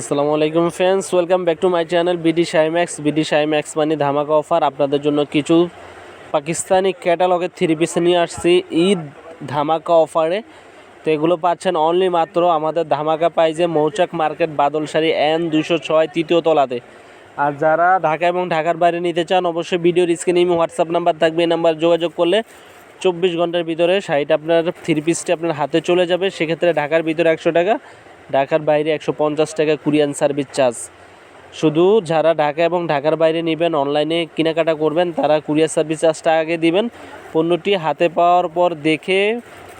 আসসালামু আলাইকুম friends welcome back to my channel BD Shymax BD Shymax মানে ধামাকা অফার আপনাদের জন্য কিছু পাকিস্তানি ক্যাটালগের থ্রি পিস নিয়ে আসছি, ঈদ ধামাকা অফারে তো এগুলো পাচ্ছেন অনলি মাত্র আমাদের ধামাকা পাইজে মৌচাক মার্কেট বাদলসারি এন দুশো ছয় তৃতীয় তলাতে। আর যারা ঢাকা এবং ঢাকার বাইরে নিতে চান, অবশ্যই ভিডিওর স্ক্রিনে হোয়াটসঅ্যাপ নাম্বার থাকবে, এই নাম্বার যোগাযোগ করলে চব্বিশ ঘণ্টার ভিতরে শাড়িটা আপনার থ্রি পিসটা আপনার হাতে চলে যাবে। সেক্ষেত্রে ঢাকার ভিতরে একশো টাকা ঢাকার বাইরে একশো পঞ্চাশ টাকা কুরিয়ান সার্ভিস চার্জ। শুধু যারা ঢাকা এবং ঢাকার বাইরে নেবেন, অনলাইনে কেনাকাটা করবেন, তারা কুরিয়ার সার্ভিস চার্জটা আগে দিবেন। পণ্যটি হাতে পাওয়ার পর দেখে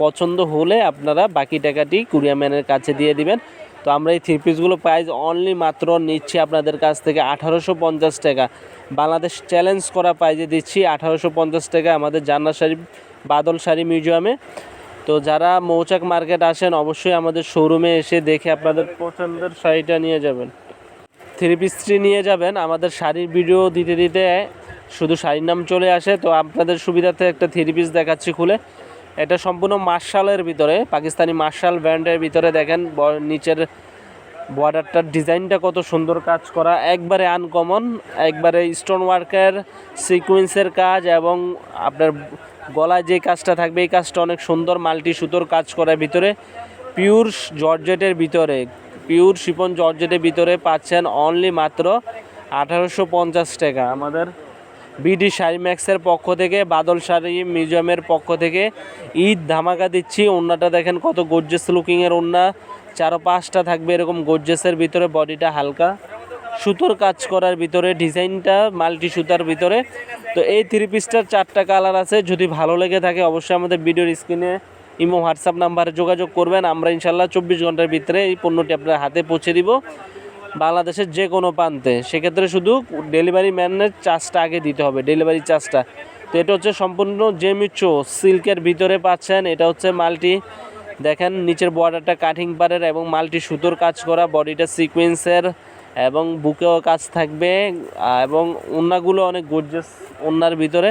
পছন্দ হলে আপনারা বাকি টাকাটি কুরিয়ার ম্যানের কাছে দিয়ে দিবেন। তো আমরা এই থ্রি পিসগুলো প্রাইস অনলি মাত্র নিচ্ছি আপনাদের কাছ থেকে আঠারোশো পঞ্চাশ টাকা। বাংলাদেশ চ্যালেঞ্জ করা প্রাইজে দিচ্ছি আঠারোশো পঞ্চাশ টাকা আমাদের জান্নাত শাড়ি বাদল শাড়ি মিউজিয়ামে। তো যারা মৌচাক মার্কেট আসেন, অবশ্যই আমাদের শোরুমে এসে দেখে আপনাদের পছন্দের শাড়িটা নিয়ে যাবেন। থ্রি পিস থ্রি নিয়ে যাবেন। আমাদের শাড়ির ভিডিও দিতে দিতে শুধু শাড়ির নাম চলে আসে। তো আপনাদের সুবিধাতে একটা থ্রি পিস দেখাচ্ছি খুলে। এটা সম্পূর্ণ মার্শালের ভিতরে, পাকিস্তানি মার্শাল ব্র্যান্ডের ভিতরে। দেখেন নিচের বর্ডারটার ডিজাইনটা কত সুন্দর কাজ করা। একবারে আনকমন একবারে স্টোন ওয়ার্কের সিকুয়েন্সের কাজ এবং আপনার গলায় যে কাজটা থাকবে, এই কাজটা অনেক সুন্দর মাল্টি সুতোর কাজ করার ভিতরে। পিওর জর্জেটের ভিতরে, পিওর শিপন জর্জেটের ভিতরে পাচ্ছেন অনলি মাত্র আঠারোশো পঞ্চাশ টাকা। আমাদের বিডি শাড়ি ম্যাক্সের পক্ষ থেকে, বাদল শাড়ি মিউজিয়ামের পক্ষ থেকে ঈদ ধামাকা দিচ্ছি। ওন্নাটা দেখেন কত গোর্জেস লুকিংয়ের ওন্না। চারো পাঁচটা থাকবে এরকম গোর্জেসের ভিতরে, বডিটা হালকা। সুতোর কাজ করার ভিতরে, ডিজাইনটা মাল্টি সুতার ভিতরে। তো এই থ্রি পিসটার চারটা কালার আছে, যদি ভালো লেগে থাকে অবশ্যই আমাদের ভিডিওর স্ক্রিনে ইমো হোয়াটসঅ্যাপ নাম্বারে যোগাযোগ করবেন। আমরা ইনশাল্লাহ চব্বিশ ঘণ্টার ভিতরে এই পণ্যটি আপনার হাতে পৌঁছে দিব। বাংলাদেশের যে কোনো প্রান্তে। সেক্ষেত্রে শুধু ডেলিভারি ম্যানের চার্জটা আগে দিতে হবে ডেলিভারি চার্জটা তো এটা হচ্ছে সম্পূর্ণ জেমিচো সিল্কের ভিতরে পাচ্ছেন। এটা হচ্ছে মাল্টি, দেখেন, নিচের বর্ডারটা কাটিং পারের এবং মাল্টি সুতোর কাজ করা বডিটা সিকোয়েন্সের এবং বুকেও কাজ থাকবে, এবং ওন্নাগুলো অনেক গর্জেস ওন্নার ভিতরে।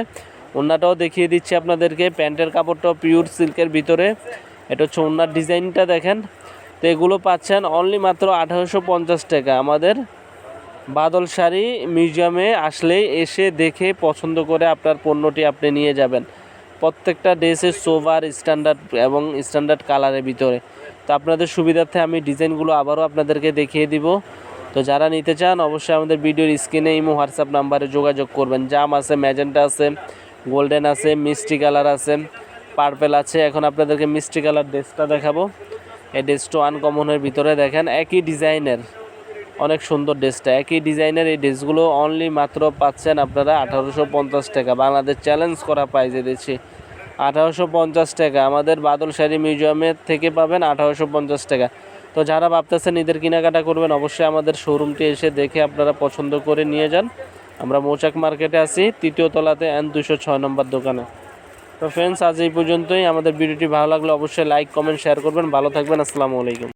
ওন্নাটাও দেখিয়ে দিচ্ছি আপনাদেরকে, প্যান্টের কাপড়টাও পিওর সিল্কের ভিতরে। এটা হচ্ছে ওন্নার ডিজাইনটা দেখেন। তো এগুলো পাচ্ছেন অনলি মাত্র আঠারোশো পঞ্চাশ টাকা। আমাদের বাদল শাড়ি মিউজিয়ামে আসলেই এসে দেখে পছন্দ করে আপনার পণ্যটি আপনি নিয়ে যাবেন। প্রত্যেকটা ড্রেসের সোভার, স্ট্যান্ডার্ড এবং স্ট্যান্ডার্ড কালারের ভিতরে। তো আপনাদের সুবিধার্থে আমি ডিজাইনগুলো আবারও আপনাদেরকে দেখিয়ে দিব। তো যারা নিতে চান, অবশ্যই আমাদের ভিডিওর স্ক্রিনে ইমো হোয়াটসঅ্যাপ নাম্বারে যোগাযোগ করবেন। জাম আছে, ম্যাজেন্টা আছে, গোল্ডেন আছে, মিষ্টি কালার আছে, পার্পেল আছে। এখন আপনাদেরকে মিষ্টি কালার ড্রেসটা দেখাবো। এই ড্রেসটা আনকমনের ভিতরে দেখেন, একই ডিজাইনের, অনেক সুন্দর ড্রেসটা। একই ডিজাইনের এই ড্রেসগুলো অনলি মাত্র পাচ্ছেন আপনারা আঠারোশো পঞ্চাশ টাকা। বাংলাদেশ চ্যালেঞ্জ করা প্রাইজে দিচ্ছি। আঠারোশো পঞ্চাশ টাকা। আমাদের বাদল শাড়ি মিউজিয়ামের থেকে পাবেন আঠারোশো পঞ্চাশ টাকা। তো যারা ভাবতেছেন ঈদের কেনাকাটা করবেন, অবশ্যই আমাদের শোরুমটি এসে দেখে আপনারা পছন্দ করে নিয়ে যান। আমরা মৌচাক মার্কেটে আছি, তৃতীয় তলাতে এন দুশো ছয় নম্বর দোকানে। তো ফ্রেন্ডস আজ এই পর্যন্তই। আমাদের ভিডিওটি ভালো লাগলে অবশ্যই লাইক কমেন্ট শেয়ার করবেন। ভালো থাকবেন। আসসালামু আলাইকুম।